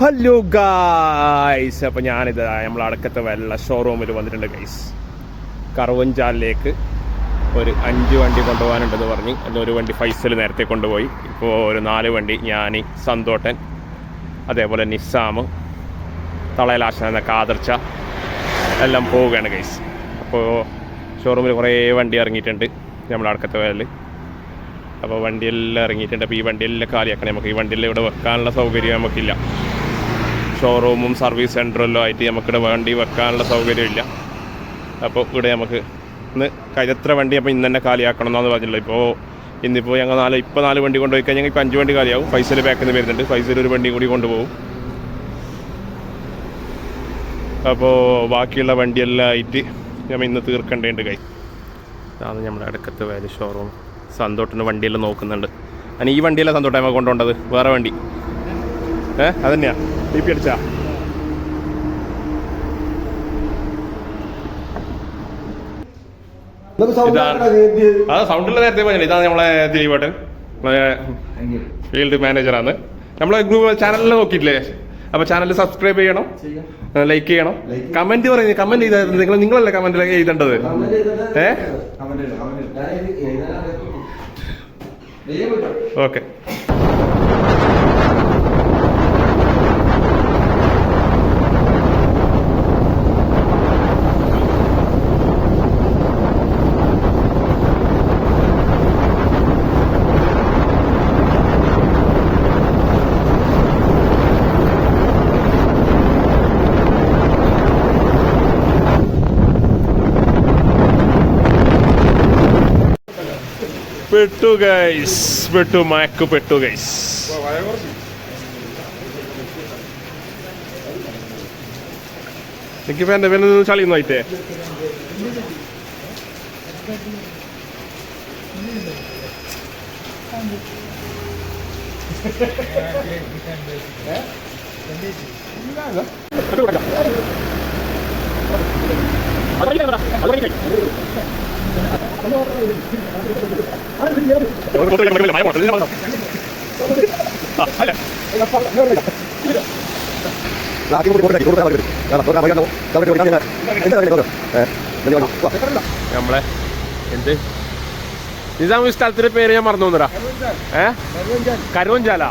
Hello guys അപ്പോൾ ഞാനിത് നമ്മൾ അടക്കത്തെ വെള്ള ഷോറൂമിൽ വന്നിട്ടുണ്ട് ഗൈസ് കറുവഞ്ചാലിലേക്ക് ഒരു അഞ്ച് വണ്ടി കൊണ്ടുപോകാനുണ്ടെന്ന് പറഞ്ഞ് ഒരു വണ്ടി ഫൈസൽ നേരത്തെ കൊണ്ടുപോയി. ഇപ്പോൾ ഒരു നാല് വണ്ടി ഞാൻ സന്തോട്ടൻ അതേപോലെ നിസ്സാം തളയലാശ എന്ന കാതർച്ച എല്ലാം പോവുകയാണ് ഗൈസ് അപ്പോൾ ഷോറൂമിൽ കുറേ വണ്ടി ഇറങ്ങിയിട്ടുണ്ട് നമ്മൾ അടക്കത്തെ വയലിൽ അപ്പോൾ വണ്ടിയെല്ലാം ഇറങ്ങിയിട്ടുണ്ട്. അപ്പോൾ ഈ വണ്ടിയെല്ലാം കാലിയാക്കണം. നമുക്ക് ഈ വണ്ടിയെല്ലാം ഇവിടെ വെക്കാനുള്ള സൗകര്യം നമുക്കില്ല. ഷോറൂമും സർവീസ് സെന്ററും എല്ലാം ആയിട്ട് നമുക്കിവിടെ വണ്ടി വെക്കാനുള്ള സൗകര്യമില്ല. അപ്പോൾ ഇവിടെ നമുക്ക് ഇന്ന് കഴിഞ്ഞത്ര വണ്ടി അപ്പോൾ ഇന്ന് തന്നെ കാലിയാക്കണം എന്നാണ് പറഞ്ഞില്ല ഇപ്പോൾ ഇന്നിപ്പോൾ ഞങ്ങൾ നാല് ഇപ്പോൾ നാല് വണ്ടി കൊണ്ടുപോയി കഴിഞ്ഞാൽ ഇപ്പോൾ അഞ്ച് വണ്ടി കാലിയാവും. ഫൈസൽ ബാക്കിൽ നിന്ന് വരുന്നുണ്ട്. ഫൈസൽ ഒരു വണ്ടി കൂടി കൊണ്ടുപോകും. അപ്പോൾ ബാക്കിയുള്ള വണ്ടിയെല്ലാം ആയിട്ട് ഞാൻ ഇന്ന് തീർക്കേണ്ടതുണ്ട് കൈ. അതാണ് നമ്മുടെ അടുക്കത്തെ വാല്യൂ ഷോറൂം സന്തോട്ടിന് വണ്ടിയെല്ലാം നോക്കുന്നുണ്ട്. അതിന് ഈ വണ്ടിയല്ല സന്തോട്ടം നമ്മൾ കൊണ്ടുപോകേണ്ടത്? വേറെ വണ്ടി. ഏ? അതന്നെയാ. ഡി പി അടിച്ചാ. അത് നേരത്തെ പറഞ്ഞില്ല? ഇതാണ് നമ്മളെ ദിലീപേട്ടൻ. നമ്മളെ ഫീൽഡ് മാനേജറാണ് നമ്മളെ ഗ്രൂപ്പ് ചാനലിൽ നോക്കിയിട്ടില്ലേ? അപ്പൊ ചാനൽ സബ്സ്ക്രൈബ് ചെയ്യണം. ലൈക്ക് ചെയ്യണം. കമന്റ് പറയുന്നത് കമന്റ് ചെയ്താൽ നിങ്ങൾ നിങ്ങളല്ലേ കമന്റ് എഴുതേണ്ടത്? ഏ? ഓക്കെ പെട്ടു ഗൈസ് പെട്ടു മാക്ക് പെട്ടു ഗൈസ് എനിക്ക് എന്റെ പേര് ചളിയൊന്നും ആയിട്ടേ. നമ്മളെ എന്ത്? നിസാം ഈ സ്ഥലത്തിന്റെ പേര് ഞാൻ മറന്നു പോന്നടാ ഏ? കരുവഞ്ചാല.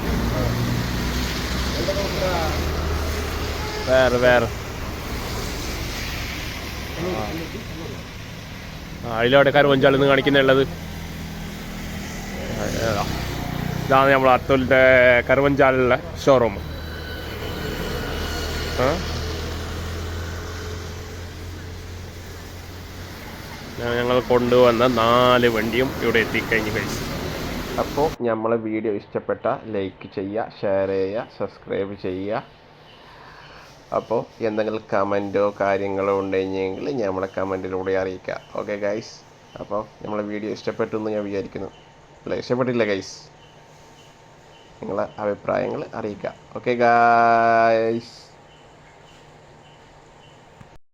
വേറെ വേറെ. അതിലവിടെ കരുവഞ്ചാലെന്ന് കാണിക്കുന്നുള്ളത്. ഇതാണ് നമ്മൾ അത്തോലിന്റെ കരുവഞ്ചാലിലെ ഷോറൂം ഞങ്ങൾ കൊണ്ടുവന്ന നാല് വണ്ടിയും ഇവിടെ എത്തിക്കഴിഞ്ഞ് കഴിച്ചു അപ്പോൾ നമ്മളെ വീഡിയോ ഇഷ്ടപ്പെട്ട ലൈക്ക് ചെയ്യുക ഷെയർ ചെയ്യുക സബ്സ്ക്രൈബ് ചെയ്യുക. അപ്പോൾ എന്തെങ്കിലും കമന്റോ കാര്യങ്ങളോ ഉണ്ടെങ്കിൽ നമ്മളെ കമന്റിലൂടെ അറിയിക്കുക. ഓക്കെ ഗൈസ് അപ്പോൾ നമ്മളെ വീഡിയോ ഇഷ്ടപ്പെട്ടു എന്ന് ഞാൻ വിചാരിക്കുന്നു. അല്ല ഇഷ്ടപ്പെട്ടില്ല ഗൈസ് നിങ്ങളെ അഭിപ്രായങ്ങൾ അറിയിക്കുക. Okay guys